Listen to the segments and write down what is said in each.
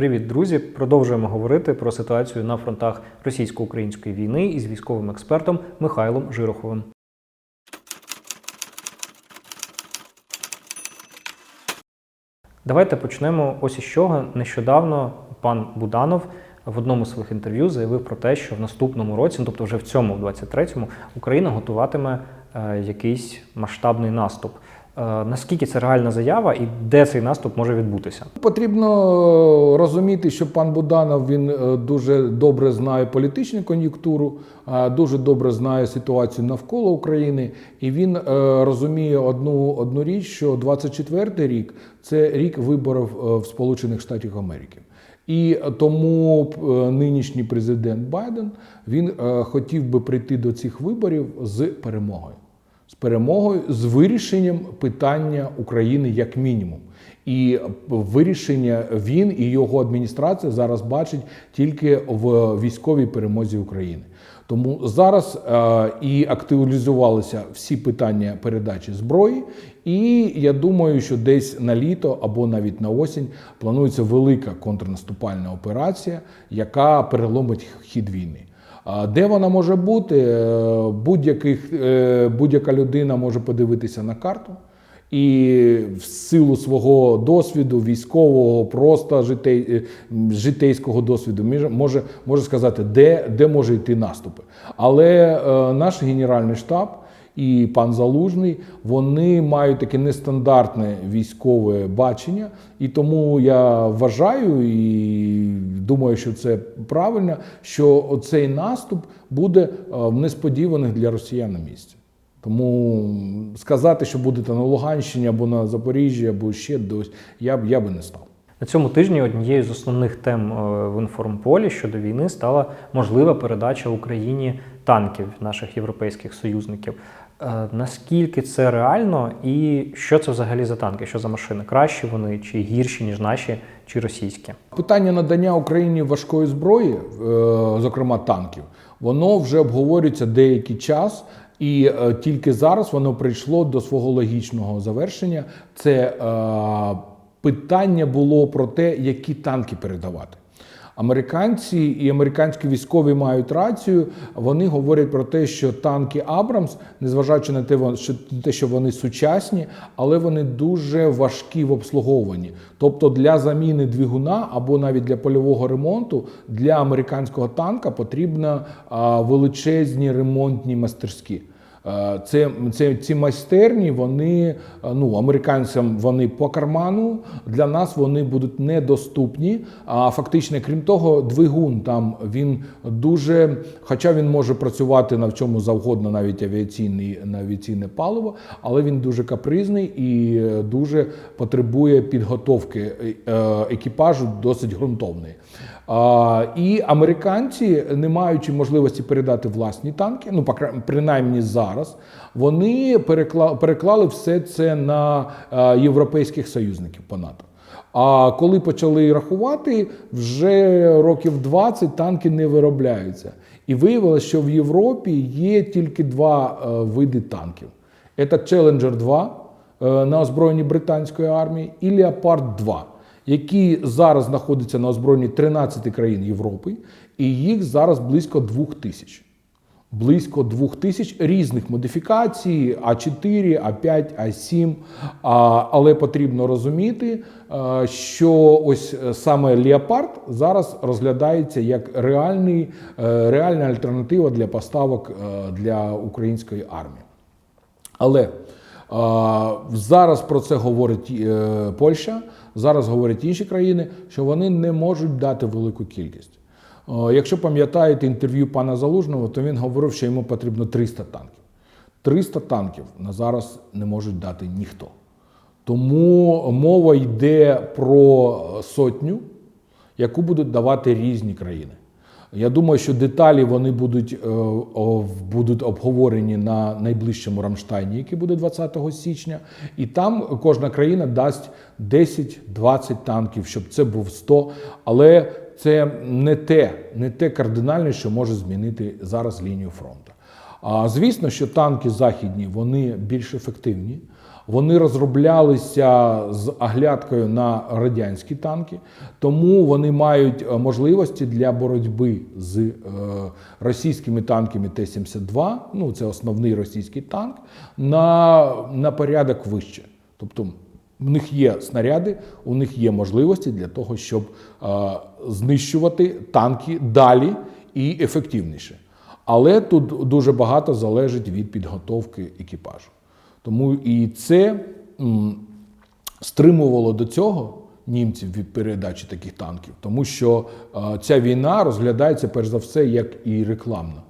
Привіт, друзі! Продовжуємо говорити про ситуацію на фронтах російсько-української війни із військовим експертом Михайлом Жироховим. Давайте почнемо ось із чого. Нещодавно пан Буданов в одному з своїх інтерв'ю заявив про те, що в наступному році, ну тобто вже в цьому, в 23-му, Україна готуватиме е, якийсь масштабний наступ. Е, наскільки це реальна заява і де цей наступ може відбутися? Потрібно е, розуміти, що пан Буданов він е, дуже добре знає політичну кон'юнктуру, дуже добре знає ситуацію навколо України, і він розуміє одну, одну річ, що 24-й рік це рік виборів в Сполучених Штатах Америки. І тому нинішній президент Байден він хотів би прийти до цих виборів з перемогою з перемогою, з вирішенням питання України як мінімум. І вирішення він і його адміністрація зараз бачить тільки в військовій перемозі України. Тому зараз е, і актуалізувалися всі питання передачі зброї. І я думаю, що десь на літо або навіть на осінь планується велика контрнаступальна операція, яка переломить хід війни. Де вона може бути? Е, Будь-яких, е, будь-яка людина може подивитися на карту і в силу свого досвіду, військового, просто житей, е, житейського досвіду, може, може сказати, де, де може йти наступи. Але е, наш генеральний штаб і пан Залужний, вони мають таке нестандартне військове бачення, і тому я вважаю і думаю, що це правильно, що цей наступ буде е, в несподіваних для росіян на місці. Тому сказати, що будете на Луганщині або на Запоріжжі, або ще дось, я б я би не став. На цьому тижні однією з основних тем е, в інформполі щодо війни стала можлива передача Україні танків наших європейських союзників. Е, Наскільки це реально, і що це взагалі за танки? Що за машини? Кращі вони чи гірші, ніж наші, чи російські? Питання надання Україні важкої зброї, е, зокрема танків, воно вже обговорюється деякий час, і тільки зараз воно прийшло до свого логічного завершення. Це е, питання було про те, які танки передавати. Американці і американські військові мають рацію. Вони говорять про те, що танки Абрамс, незважаючи на те, що вони сучасні, але вони дуже важкі в обслуговуванні. Тобто для заміни двигуна або навіть для польового ремонту для американського танка потрібно величезні ремонтні мастерські. Е, Це, це ці майстерні, вони е, ну американцям вони по карману. Для нас вони будуть недоступні. А фактично, крім того, двигун там він дуже, хоча він може працювати на в чому завгодно, навіть авіаційний на авіаційне паливо, але він дуже капризний і дуже потребує підготовки е, екіпажу досить ґрунтовної. І американці, не маючи можливості передати власні танки, ну принаймні зараз, вони перекла- переклали все це на е, європейських союзників по НАТО. А коли почали рахувати, вже років 20 танки не виробляються. І виявилося, що в Європі є тільки два е, види танків: це Challenger 2 е, на озброєнні британської армії і Leopard 2 які зараз знаходяться на озброєнні 13 країн Європи, і їх зараз близько 2 тисяч. Близько 2 тисяч різних модифікацій А4, А5, А7. А, але потрібно розуміти, е, що ось е, саме Леопард зараз розглядається як реальний, е, реальна альтернатива для поставок для української армії. Але зараз про це говорить е, Польща, зараз говорять інші країни, що вони не можуть дати велику кількість. Якщо пам'ятаєте інтерв'ю пана Залужного, то він говорив, що йому потрібно 300 танків. 300 танків на зараз не можуть дати ніхто. Тому мова йде про сотню, яку будуть давати різні країни. Я думаю, що деталі вони будуть, е, будуть обговорені на найближчому Рамштайні, який буде 20 січня. І там кожна країна дасть 10-20 танків, щоб це був 100. Але це не те, не те кардинальне, що може змінити зараз лінію фронту. А звісно, що танки західні вони більш ефективні. Вони розроблялися з оглядкою на радянські танки, тому вони мають е, можливості для боротьби з е, російськими танками Т-72, ну це основний російський танк, на, на порядок вище. Тобто в них є снаряди, у них є можливості для того, щоб е, знищувати танки далі і ефективніше. Але тут дуже багато залежить від підготовки екіпажу. Тому і це стримувало до цього німців від передачі таких танків, тому що ця війна розглядається перш за все як і рекламна.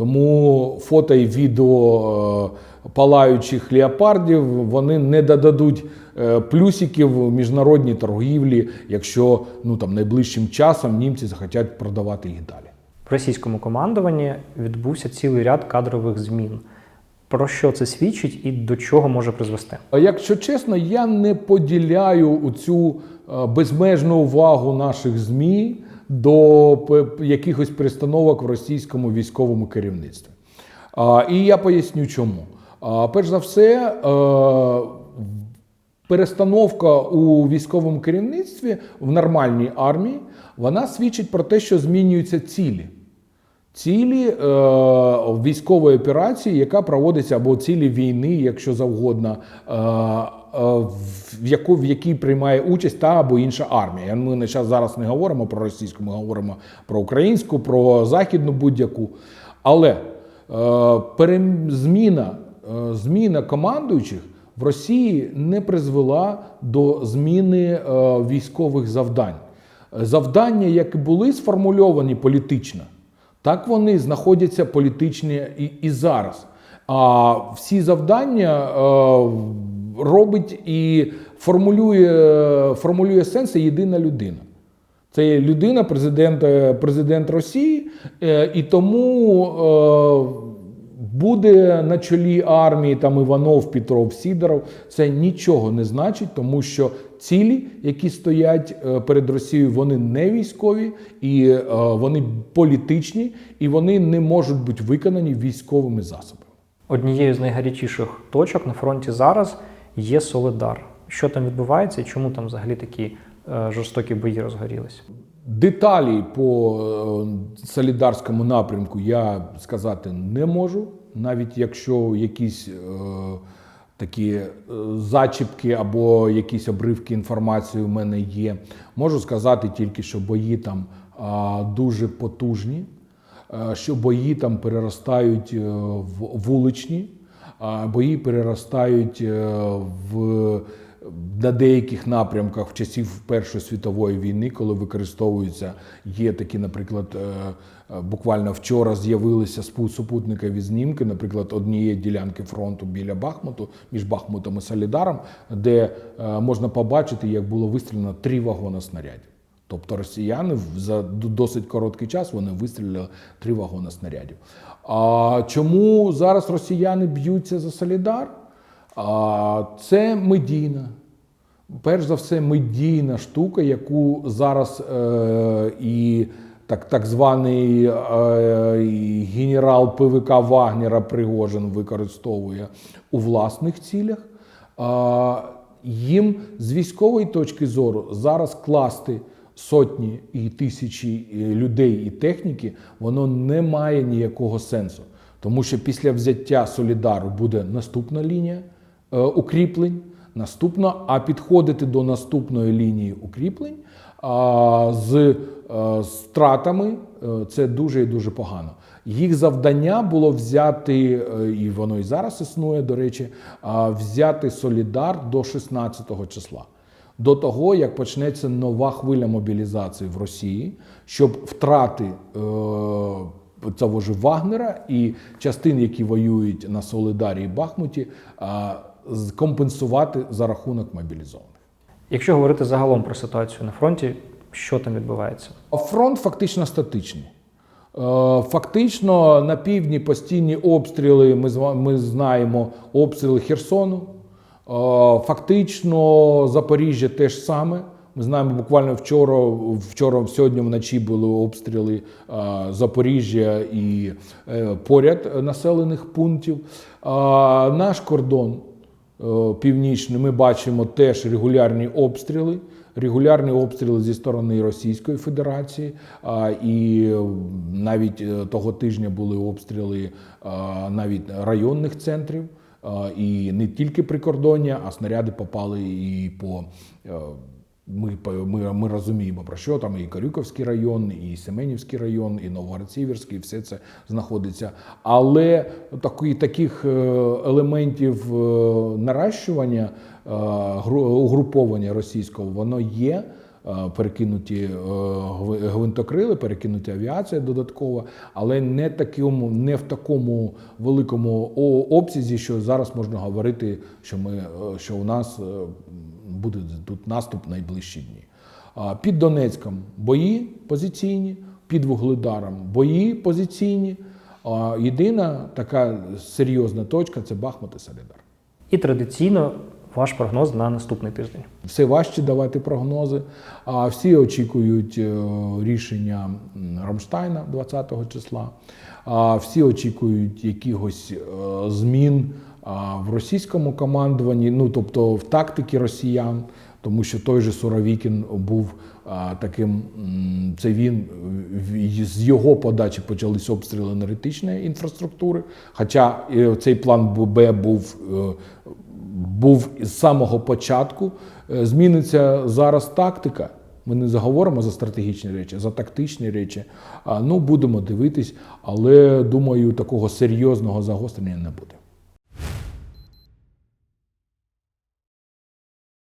Тому фото і відео е, палаючих леопардів вони не додадуть е, плюсиків міжнародній торгівлі, якщо ну там найближчим часом німці захотять продавати їх далі. В російському командуванні відбувся цілий ряд кадрових змін. Про що це свідчить і до чого може призвести? Якщо чесно, я не поділяю цю безмежну увагу наших ЗМІ до якихось перестановок в російському військовому керівництві. І я поясню чому. Перш за все, е, перестановка у військовому керівництві в нормальній армії вона свідчить про те, що змінюються цілі. Цілі е, військової операції, яка проводиться або цілі війни, якщо завгодно, е, е, в, яку, в якій приймає участь та або інша армія. Ми не зараз не говоримо про російську, ми говоримо про українську, про західну будь-яку. Але е, зміна, е, зміна командуючих в Росії не призвела до зміни е, військових завдань. Завдання, які були сформульовані політично, так вони знаходяться політичні і, і зараз. А всі завдання е, робить і формулює, формулює сенси єдина людина. Це є людина, президент, е, президент Росії, е, і тому буде на чолі армії там Іванов, Петров, Сідоров. Це нічого не значить, тому що цілі, які стоять е, перед Росією, вони не військові і е, вони політичні, і вони не можуть бути виконані військовими засобами. Однією з найгарячіших точок на фронті зараз є Солидар. Що там відбувається і чому там взагалі такі е, жорстокі бої розгорілися? Деталі по солідарському напрямку я сказати не можу, навіть якщо якісь е, такі е, зачіпки або якісь обривки інформації у мене є. Можу сказати тільки, що бої там дуже потужні, е, що бої там переростають е, в вуличні, бої переростають в на деяких напрямках в часів Першої світової війни, коли використовуються, є такі, наприклад, е, е, буквально вчора з'явилися супутникові знімки, наприклад, однієї ділянки фронту біля Бахмуту, між Бахмутом і Солідаром, де е, можна побачити, як було вистріляно три вагони снарядів. Тобто росіяни за досить короткий час вони вистріляли три вагони снарядів. А чому зараз росіяни б'ються за Солідар? А, це медійна. Перш за все, медійна штука, яку зараз е, і так, так званий е, генерал ПВК Вагнера Пригожин використовує у власних цілях. А, їм з військової точки зору зараз класти сотні і тисячі е, людей і техніки, воно не має ніякого сенсу. Тому що після взяття Солідару буде наступна лінія е, укріплень, наступна, а підходити до наступної лінії укріплень а, з е, стратами е, це дуже і дуже погано. Їх завдання було взяти, е, і воно і зараз існує, до речі, а, взяти Солідар до 16 числа. До того, як почнеться нова хвиля мобілізації в Росії, щоб втрати е, цього ж Вагнера і частин, які воюють на Солидарі і Бахмуті, компенсувати за рахунок мобілізованих. Якщо говорити загалом про ситуацію на фронті, що там відбувається? Фронт фактично статичний. Е, Фактично на півдні постійні обстріли. Ми ми знаємо обстріли Херсону. Е, Фактично Запоріжжя теж саме. Ми знаємо, буквально вчора, вчора, сьогодні вночі були обстріли е, Запоріжжя і поряд населених пунктів. Наш кордон північний, ми бачимо теж регулярні обстріли. Регулярні обстріли зі сторони Російської Федерації, і е, навіть е, того тижня були обстріли навіть районних центрів. І не тільки прикордоння, а снаряди попали і по. Ми, ми, ми розуміємо про що там і Карюковський район, і Семенівський район, і Новгород-Сіверський, все це знаходиться. Але такі, таких е, елементів е, наращування, е, угруповання російського, воно є. Перекинуті гвинтокрили, перекинуті авіація додаткова, але не такому, не в такому великому обсязі, що зараз можна говорити, що ми що у нас буде тут наступ найближчі дні. Під Донецьком бої позиційні, під Вугледаром бої позиційні. Єдина така серйозна точка це Бахмут і Солідар. І традиційно ваш прогноз на наступний тиждень. Все важче давати прогнози. А всі очікують е, рішення Рамштайна 20-го числа. А всі очікують якихось е, змін в російському командуванні, ну тобто в тактиці росіян, тому що той же Суровікін був таким. Це він з його подачі почались обстріли енергетичної інфраструктури. Хоча е, цей план Б був е, був із самого початку. Е, Зміниться зараз тактика. Ми не заговоримо за стратегічні речі, за тактичні речі. Ну, будемо дивитись, але думаю, такого серйозного загострення не буде.